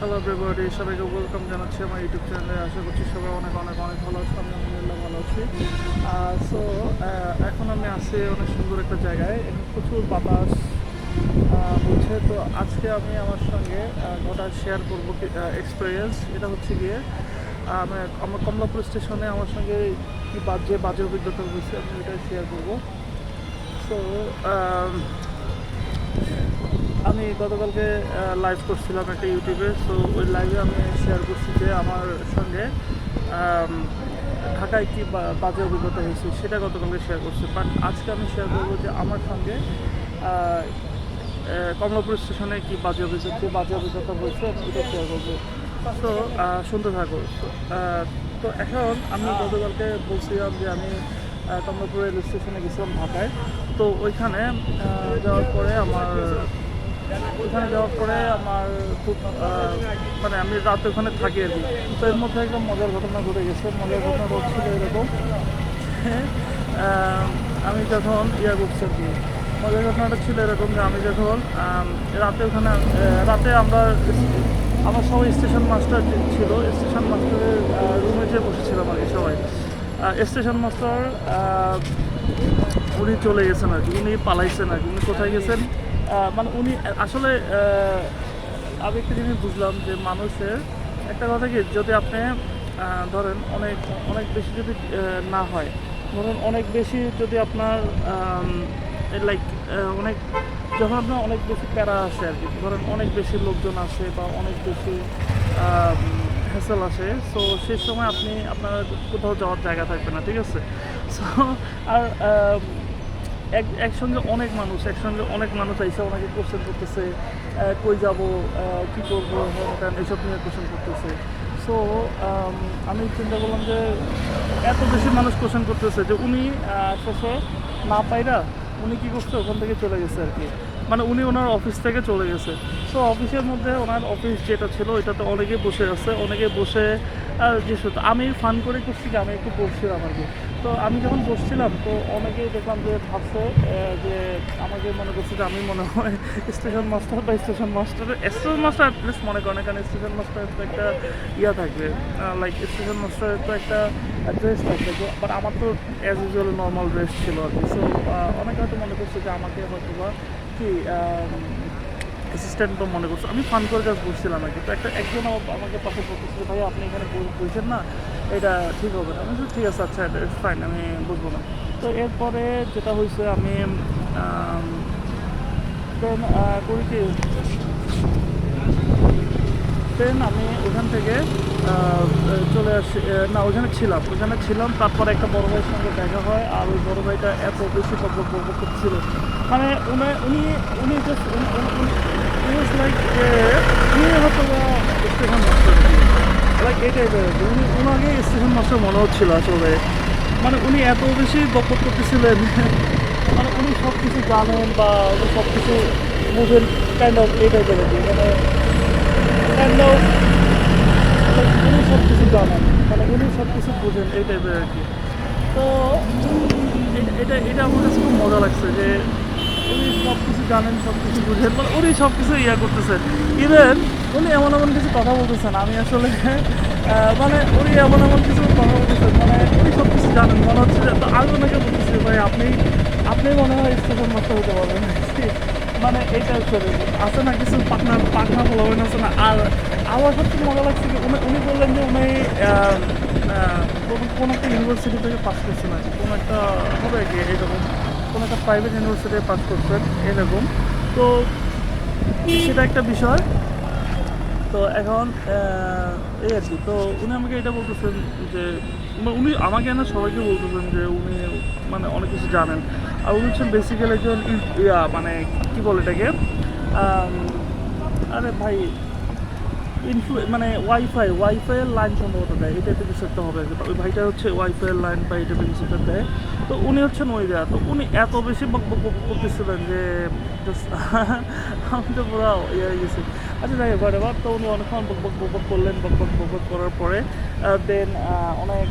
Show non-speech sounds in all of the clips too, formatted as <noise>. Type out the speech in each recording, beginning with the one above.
Hello everybody সবাইকে welcome জানাচ্ছি আমার ইউটিউব চ্যানেলে আশা করছি সবাই অনেক অনেক অনেক ভালো আছে। আমি আলহামদুলিল্লাহ ভালো আছি। সো এখন আমি আছি অনেক সুন্দর একটা জায়গায়। এখানে প্রচুর বাতাস বলছে তো আজকে আমি আমার সঙ্গে গোটা শেয়ার করব এক্সপিরিয়েন্স এটা হচ্ছে গিয়ে আমি আমার কমলাপুর স্টেশনে আমার সঙ্গে কি বাজে বাজে অভিজ্ঞতা হয়েছে, আমি এটা শেয়ার করব। সো আমি গতকালকে লাইভ করছিলাম একটা ইউটিউবে সো ওই লাইভে আমি শেয়ার করছি যে আমার সঙ্গে ঢাকায় কি বাজে অভিজ্ঞতা হয়েছে, সেটা গতকালকে শেয়ার করছি। বাট আজকে আমি শেয়ার করব যে আমার সঙ্গে কমলাপুর স্টেশনে কি বাজে অভিজ্ঞতা বাজে অভিজ্ঞতা হয়েছে এটা শেয়ার করব। তো শুনতে থাকো। তো এখন আমি গতকালকে বলছিলাম যে আমি কমলাপুর রেল স্টেশনে গেছিলাম ঢাকায়। তো ওইখানে যাওয়ার পরে আমার ওইখানে যাওয়ার পরে আমার খুব মানে আমি রাত ওখানে থাকি আর কি। তো এর মধ্যে একটা মজার ঘটনা ঘটে গেছে। মজার ঘটনা ঘটছিল এরকম আমি যখন ইয়া করছি আর কি, মজার ঘটনাটা ছিল এরকম যে আমি যখন রাতে ওখানে রাতে আমরা আমার সবাই স্টেশন মাস্টার ছিল, স্টেশন মাস্টারের রুমে যে বসেছিলাম আর কি সবাই স্টেশন মাস্টার উনি চলে গেছেন আর কি, উনি পালাইছেন আর কি, উনি কোথায় গেছেন? মানে উনি, আসলে আমি একটা জিনিস বুঝলাম যে মানুষের, একটা কথা কি, যদি আপনি ধরেন অনেক অনেক বেশি যদি না হয়, ধরুন অনেক বেশি যদি আপনার লাইক অনেক, যখন আপনার অনেক বেশি প্যারা আসে আর কি, ধরেন অনেক বেশি লোকজন আসে বা অনেক বেশি হ্যাসেল আসে সো সেই সময় আপনি আপনার কোথাও যাওয়ার জায়গা থাকবে না, ঠিক আছে? <laughs> সো আর এক, একসঙ্গে অনেক মানুষ, একসঙ্গে অনেক মানুষ এসে ওনাকে কোশ্চেন করতেছে কই যাব কী করব হ্যান ত্যান এসব নিয়ে কোশ্চেন করতেছে। সো আমি চিন্তা করলাম যে, এত বেশি মানুষ কোশ্চেন করতেছে যে উনি শেষে না পাইরা উনি কী করছে, ওখান থেকে চলে গেছে আর কি। মানে উনি ওনার অফিস থেকে চলে গেছে। সো অফিসের মধ্যে ওনার অফিস যেটা ছিল, ওইটাতে অনেকে বসে আছে, অনেকে বসে যে আমি ফান করে করছি কি, আমি একটু বসছিলাম আর কি। তো আমি যখন বসছিলাম, তো অনেকেই দেখলাম যে ভাবছে যে আমাকে মনে করছে যে আমি মনে হয় স্টেশন মাস্টার বা station master. Station master at least মনে করেন, কারণ স্টেশন মাস্টারের তো একটা ইয়া থাকবে লাইক স্টেশন মাস্টারের তো একটা ড্রেস থাকবে। তো বাট আমার তো অ্যাজ ইউজুয়াল নর্মাল ড্রেস ছিল আর কি। সো অনেকে হয়তো মনে করছে যে আমাকে হয়তো বা কি অ্যাসিস্ট্যান্ট তো মনে করছে, আমি ফান করে কাজ বসছিলাম আর কি। তো একটা একজন আমাকে পাশে বলতেছিল ভাই আপনি এখানে বলছেন না? এটা ঠিক হবে না। আমি ঠিক আছে আচ্ছা এটা ফাইন আমি বুঝব না। তো এরপরে যেটা হয়েছে, আমি দেন করি কি? দেন আমি ওখান থেকে চলে আসি না, ওখানে ছিলাম ওখানে ছিলাম, তারপরে একটা বড় ভাইয়ের সঙ্গে দেখা হয়, আর ওই বড় ভাইটা এত বেশি বকবক করছিল। মানে উনি উনি উনি লাইক যে উনি হয়তো স্টেশন মাস্টার লাইক এই টাইপের। উনি ওনাকে স্টেশন মাস্টার মনে হচ্ছিল আসলে। মানে উনি এত বেশি বকবক করতেছিলেন। মানে উনি সব কিছু জানেন বা উনি সব কিছু বুঝেন কাইন্ড অফ এই টাইপের মানে কাইন্ড উনি সব কিছু জানেন। মানে উনি সব কিছু বুঝেন এই টাইপের আর কি। তো এটা এটা আমার কাছে খুব মজা লাগছে যে উনি সব কিছু জানেন সব কিছু বুঝেন মানে উনি সব কিছু ইয়া করতেছেন ইভেন উনি এমন এমন কিছু কথা বলতেছেন, আমি আসলে মানে উনি এমন এমন কিছু কথা বলতেছেন মানে উনি সব কিছু জানেন। মনে হচ্ছে যে আমি ওনাকে বলতেছি ভাই, আপনি আপনি মনে হয় স্টেশন মাস্টার হতে পারবেন। <laughs> মানে এইটা হচ্ছে আছে না কিছু পাখনা পাখনা ফলাবেন আছে না? আর আমার সবচেয়ে মজা লাগছে কি, উনি উনি বললেন যে, উনি কোনো- একটা ইউনিভার্সিটি থেকে পাস করছেন আর কি কোনো একটা, হবে কি, এরকম? কোনো একটা প্রাইভেট ইউনিভার্সিটি পাস করছেন এরকম। তো সেটা একটা বিষয়। তো এখন এই আর কি। তো উনি আমাকে এটা বলতেছেন যে উনি- আমাকে না সবাইকে বলতেছেন যে, উনি মানে অনেক কিছু জানেন। আর উনি হচ্ছেন বেসিক্যালি একজন মানে কি বলে এটাকে? আরে ভাই ইনফ্লু মানে ওয়াইফাই ওয়াইফাইয়ের লাইন সম্ভবত দেয়, এটা একটা হবে। ওই ভাইটা হচ্ছে ওয়াইফাইয়ের লাইন বা কিছু একটা দেয় তো উনি হচ্ছেন ওই দেয়া তো উনি এত বেশি বক বক বক করতেছিলেন যে <laughs> আমি তো পুরো ইয়ে হয়ে গেছি আচ্ছা যাই হোক এবার তো উনি অনেকক্ষণ বক বক বক করলেন, বক বক বক করার পরে দেন অনেক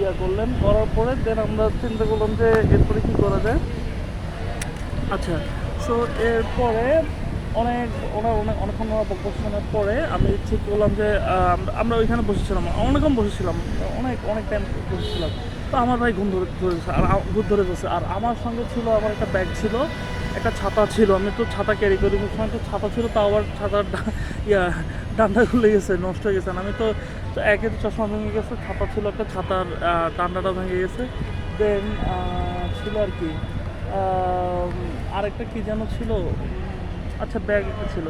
ইয়া করলেন, করার পরে দেন আমরা চিন্তা করলাম যে এরপরে কী করা যায় আচ্ছা সো এরপরে অনেক ওনার অনেক অনেকক্ষণ ওনার বক্তব্য শোনার পরে আমি ঠিক করলাম যে আমরা ওইখানে বসেছিলাম। অনেকক্ষণ বসেছিলাম। অনেক অনেক টাইম বসেছিলাম। তো আমার ভাই ঘুম ধরে ধরেছে আর ঘুম ধরে বসে আর আমার সঙ্গে ছিল আমার একটা ব্যাগ ছিল, একটা ছাতা ছিল। আমি তো ছাতা ক্যারি করি সবসময় তো ছাতা ছিল, তাও আবার ছাতার ইয়া, ডান্ডা খুলে গেছে, নষ্ট হয়ে গেছে। আমি তো একে তো চশমা ভেঙে গেছে, ছাতা ছিল একটা, ছাতার ডান্ডাটা ভেঙে গেছে। দেন ছিল আর কি আরেকটা কি যেন ছিল? আচ্ছা ব্যাগ একটা ছিল।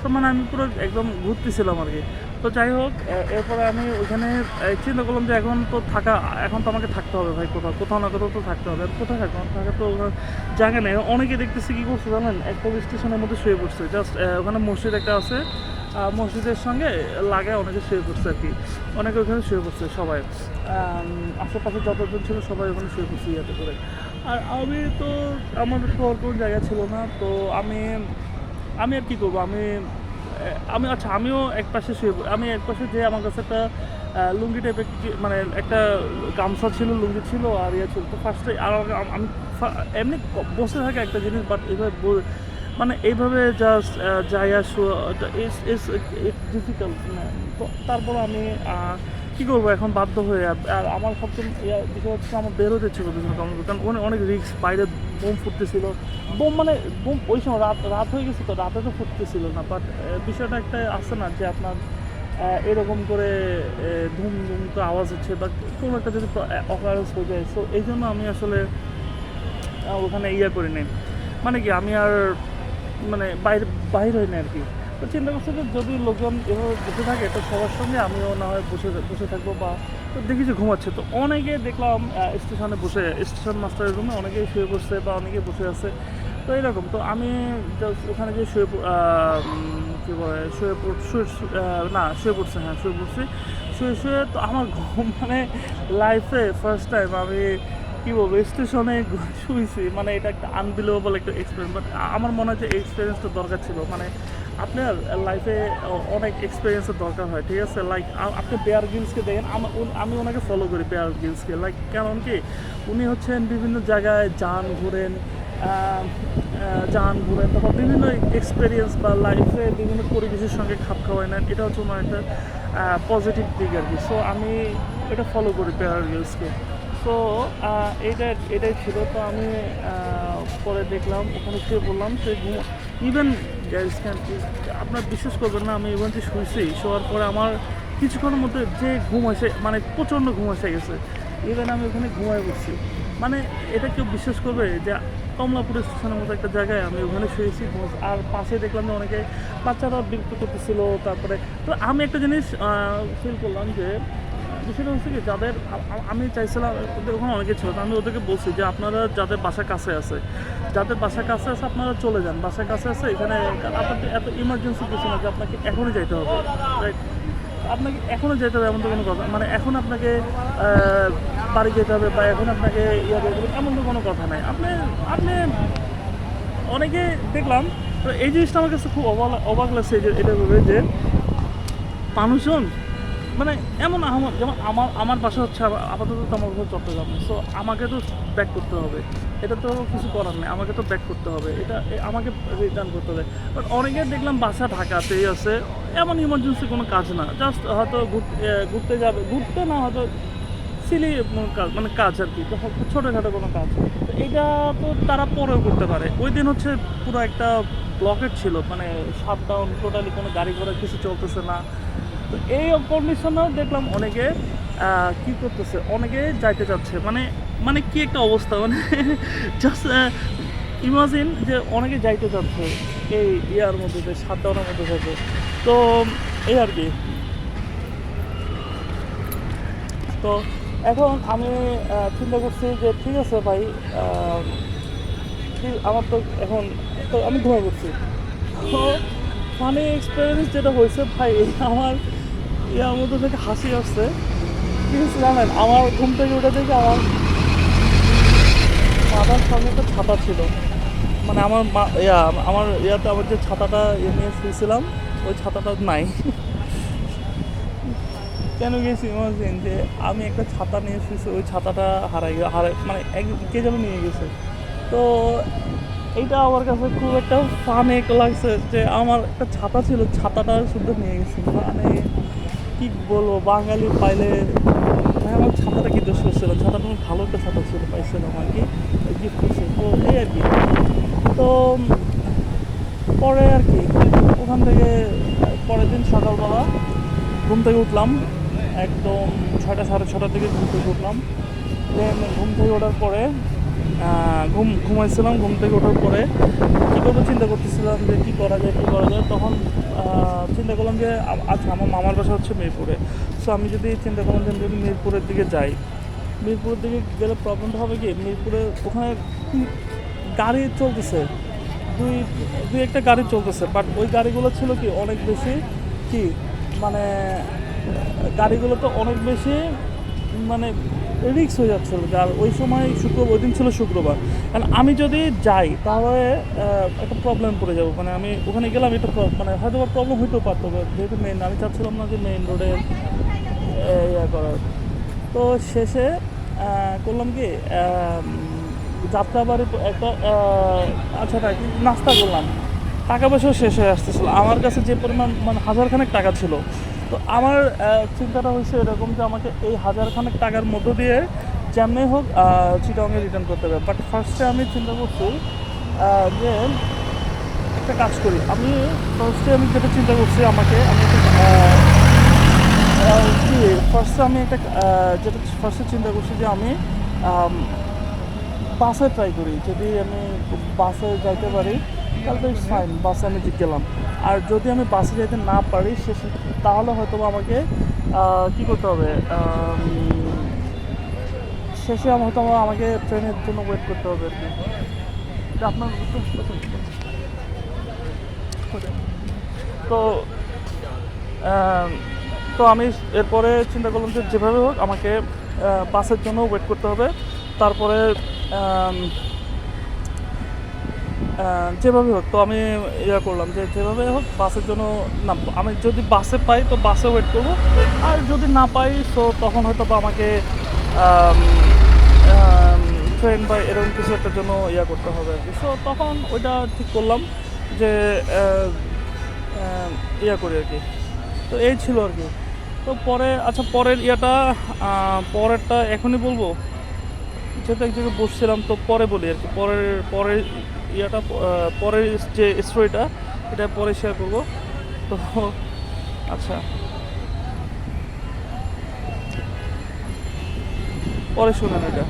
তো মানে আমি পুরো একদম ঘুরতেছিলাম আর কি তো যাই হোক এরপরে আমি ওইখানে চিন্তা করলাম যে এখন তো থাকা, এখন তো আমাকে থাকতে হবে ভাই কোথাও কোথাও না কোথাও তো থাকতে হবে। আর কোথায় থাকব? থাকা তো জায়গা নেই। অনেকে দেখতেছি কী করছে জানেন? একটা স্টেশনের মধ্যে শুয়ে পড়ছে। জাস্ট ওখানে মসজিদ একটা আছে। মসজিদের সঙ্গে লাগায় অনেকে শুয়ে পড়ছে আর কি। অনেকে ওখানে শুয়ে পড়ছে সবাই। আশেপাশে যতজন ছিল সবাই ওখানে শুয়ে পড়ছে ইয়াতে করে। আর আমি তো, আমার শোয়ার কোনো জায়গা ছিল না। তো আমি আমি আর কী করব? আমি আমি আচ্ছা আমিও এক পাশে শুয়ে। আমি এক পাশে যে আমার কাছে একটা লুঙ্গি টাইপের মানে একটা গামছা ছিল, লুঙ্গি ছিল আর ইয়ে ছিল। তো ফার্স্টে আর আমি এমনি বসে থাকে একটা জিনিস বাট এভাবে মানে এইভাবে জাস্ট যাই আসো ডিফিকাল্ট তো তারপর আমি কী করব? এখন বাধ্য হয়ে। আর আমার সবচেয়ে বিষয় হচ্ছে আমার বেরোতে ছিল বিভিন্ন কারণ কারণ ওখানে অনেক রিস্ক বাইরে বোম ফুটতেছিল। বোম মানে বোম ওই সময় রাত রাত হয়ে গেছে তো, রাতে তো ফুটতেছিল না। বাট বিষয়টা একটা আছে না যে আপনার এরকম করে ধুম ধুম করে আওয়াজ হচ্ছে বা কোনো একটা যদি অকারেন্স হয়ে যায়। সো এই জন্য আমি আসলে ওখানে ইয়ে করি নাই মানে কি আমি আর মানে বাইরে বাইরে হই না আর কি। তো চিন্তা করছি যে যদি লোকজন এভাবে বসে থাকে, তো সবার সঙ্গে আমিও না হয় বসে বসে থাকব বা তো দেখি যে ঘুমাচ্ছে। তো অনেকে দেখলাম স্টেশনে বসে, স্টেশন মাস্টারের রুমে অনেকেই শুয়ে বসছে বা অনেকে বসে আছে। তো এরকম, তো আমি just ওখানে যে শুয়ে কী বলে, শুয়ে শুয়ে না, শুয়ে পড়ছে হ্যাঁ শুয়ে পড়ছি। শুয়ে শুয়ে তো আমার ঘুম মানে লাইফে ফার্স্ট টাইম আমি কী বলব, স্টেশনে শুয়েছি। মানে এটা একটা আনবিলিভেবল একটা এক্সপিরিয়েন্স বাট আমার মনে হয় যে এক্সপিরিয়েন্সটা দরকার ছিল। মানে আপনার লাইফে অনেক এক্সপিরিয়েন্সের দরকার হয়, ঠিক আছে? লাইক আপনি বেয়ার গিলসকে দেখেন, আমি ওনাকে ফলো করি বেয়ার গিলসকে লাইক কেমন কি? উনি হচ্ছেন বিভিন্ন জায়গায় যান ঘুরেন যান ঘুরেন, তারপর বিভিন্ন এক্সপিরিয়েন্স বা লাইফে বিভিন্ন পরিবেশের সঙ্গে খাপ খাওয়াই নেন। এটা হচ্ছে আমার একটা পজিটিভ দিক আর কি। সো আমি এটা ফলো করি বেয়ার গিলসকে সো এটা এটাই ছিল। তো আমি পরে দেখলাম, ওখানে শুয়ে বললাম সে ইভেন আপনার বিশ্বাস করবেন না, আমি ইভেন যে শুয়েছি, শোয়ার পরে আমার কিছুক্ষণের মধ্যে যে ঘুম এসে মানে প্রচণ্ড ঘুম এসে গেছে। ইভেন আমি ওখানে ঘুমায় বসছি মানে এটা কেউ বিশ্বাস করবে যে কমলাপুর স্টেশনের মতো একটা জায়গায় আমি ওখানে শুয়েছি আর পাশে দেখলাম যে অনেকে বাচ্চারা বিরক্ত করতেছিল, তারপরে তো আমি একটা জিনিস ফিল করলাম যে বিষয়টা হচ্ছে কি, যাদের আমি চাইছিলাম ওদের ওখানে অনেকে ছিল আমি ওদেরকে বলছি যে আপনারা যাদের বাসা কাছে আছে, যাদের বাসা কাছে আছে আপনারা চলে যান, বাসা কাছে আছে এখানে আপনাকে এত ইমার্জেন্সি কিছু না যে আপনাকে এখনই যাইতে হবে আপনাকে এখনও যেতে হবে, এমন তো কোনো কথা মানে এখন আপনাকে বাড়ি যেতে হবে বা এখন আপনাকে ইয়ে যেতে হবে, এমন তো কোনো কথা নাই। আপনি আপনি অনেকে দেখলাম, তো এই জিনিসটা আমার কাছে খুব অবাক অবাক লাগছে যে, এটা ভেবে যে মানুষজন মানে এমন আমার যেমন আমার আমার বাসা হচ্ছে আপাতত আমার বাসা চট্টগ্রাম। সো আমাকে তো ব্যাক করতে হবে। এটা তো কিছু করার নেই। আমাকে তো ব্যাক করতে হবে। এটা আমাকে রিটার্ন করতে হবে। বাট অনেকে দেখলাম বাসা ঢাকাতেই আছে। এমন ইমার্জেন্সি কোনো কাজ না। জাস্ট হয়তো ঘুরতে যাবে। ঘুরতে না হয়তো সিলি কাজ মানে কাজ আর কি। ছোটোখাটো কোনো কাজ। তো এটা তো তারা পরেও করতে পারে। ওই দিন হচ্ছে পুরো একটা ব্লকেট ছিল। মানে শাটডাউন টোটালি কোনো গাড়ি ঘোড়া কিছু চলতেছে না। তো এই কন্ডিশনেও দেখলাম অনেকে কি করতেছে? অনেকে যাইতে যাচ্ছে। মানে মানে কি একটা অবস্থা? মানে <laughs> জাস্ট ইমাজিন যে অনেকে যাইতে যাচ্ছে এই ইয়ার মধ্যে যে শাটডাউনের মধ্যে থাকে তো এই আর কি। তো এখন আমি চিন্তা করছি যে ঠিক আছে ভাই আমার তো এখন, তো আমি ঘুমিয়ে করছি তো ফানি এক্সপিরিয়েন্স যেটা হয়েছে ভাই, <laughs> আমার ইয়ার মধ্যে থেকে হাসি আসছে। কি হয়েছে জানেন, আমার ঘুম থেকে উঠে দেখে আমার মাথার সামনে একটা ছাতা ছিল। মানে আমার মা, ইয়া, আমার ইয়াতে আমার যে ছাতাটা ইয়ে নিয়ে শুয়েছিলাম ওই ছাতাটা নাই। কেন গেছি? ইমাজিন যে আমি একটা ছাতা নিয়ে শুয়েছি ওই ছাতাটা হারাই হারাই মানে এক, কে যেন নিয়ে গেছে। তো এইটা আমার কাছে খুব একটা ফানে লাগছে যে আমার একটা ছাতা ছিল, ছাতাটা শুধু নিয়ে গেছি। মানে কি বলব, বাঙালি পাইলে মানে আমার ছাতাটা কি দোষ করছিল ছাতাটা আমার ভালো একটা ছাতা ছিল পাইছিলাম আর কি গিফট করছে। তো এই আর কি। তো, পরে আর কি, ওখান থেকে পরের দিন সকালবেলা ঘুম থেকে উঠলাম। একদম ছটা সাড়ে ছটার দিকে ঘুম থেকে উঠলাম। দেন ঘুম থেকে ওঠার পরে ঘুম, ঘুমাইছিলাম। ঘুম থেকে ওঠার পরে কী করব, চিন্তা করতেছিলাম যে কী করা যায়, কী করা যায়। তখন চিন্তা করলাম যে আচ্ছা আমার মামার বাসা হচ্ছে মিরপুরে। সো আমি যদি চিন্তা করলাম যে মিরপুরের দিকে যাই, মিরপুরের দিকে গেলে প্রবলেমটা হবে কি? মিরপুরে ওখানে গাড়ি চলতেছে। দুই দুই একটা গাড়ি চলতেছে বাট ওই গাড়িগুলো ছিল কি অনেক বেশি কি মানে গাড়িগুলো তো অনেক বেশি মানে রিক্স হয়ে যাচ্ছিল আর ওই সময় শুক্রবার, ওই দিন ছিল শুক্রবার। কারণ আমি যদি যাই, তাহলে একটা প্রবলেম পড়ে যাব। মানে আমি ওখানে গেলাম pro- মানে হয়তো প্রবলেম হইতেও পারতো, যেহেতু মেইন আমি চাচ্ছিলাম না যে মেইন রোডে ইয়ে করার। তো শেষে করলাম কি যাত্রাবাড়ি একটা আচ্ছা নাস্তা করলাম। টাকা পয়সাও শেষ হয়ে আসতেছিল। আমার কাছে যে পরিমাণ মানে হাজারখানেক টাকা ছিল তো আমার চিন্তাটা হয়েছে এরকম যে আমাকে এই হাজারখানেক টাকার মধ্য দিয়ে যেমনি হোক চিটংয়ে রিটার্ন করতে হবে। বাট ফার্স্টে আমি চিন্তা করছি যে একটা কাজ করি। আমি ফার্স্টে আমি যেটা চিন্তা করছি আমাকে, আমি কি ফার্স্টে আমি একটা যেটা ফার্স্টে চিন্তা করছি যে আমি বাসে ট্রাই করি। যদি আমি বাসে যাইতে পারি তাহলে তো ফাইন বাসে আমি গেলাম। আর যদি আমি বাসে যাইতে না পারি শেষে তাহলে হয়তো আমাকে কি করতে হবে? শেষে হয়তো আমাকে ট্রেনের জন্য ওয়েট করতে হবে আর কি। আপনার তো তো আমি এরপরে চিন্তা করলাম যে যেভাবে হোক আমাকে বাসের জন্য ওয়েট করতে হবে। তারপরে যেভাবে হোক, তো আমি ইয়া করলাম যে যেভাবে হোক, বাসের জন্য না আমি যদি বাসে পাই, তো বাসে ওয়েট করব। আর যদি না পাই, তো তখন হয়তো বা আমাকে ট্রেন বা এরকম কিছু একটা জন্য ইয়া করতে হবে আর কি। সো তখন ওইটা ঠিক করলাম যে ইয়া করি আর কি। তো এই ছিল আর কি। তো পরে আচ্ছা পরের ইয়েটা পরেরটা এখনই বলব? যেহেতু এক জায়গায় বসছিলাম তো পরে বলি আর কি। পরের পরের ইয়াটা পরের যে স্টোরিটা এটা পরে শেয়ার করব। তো আচ্ছা। পরে শোনেন এটা।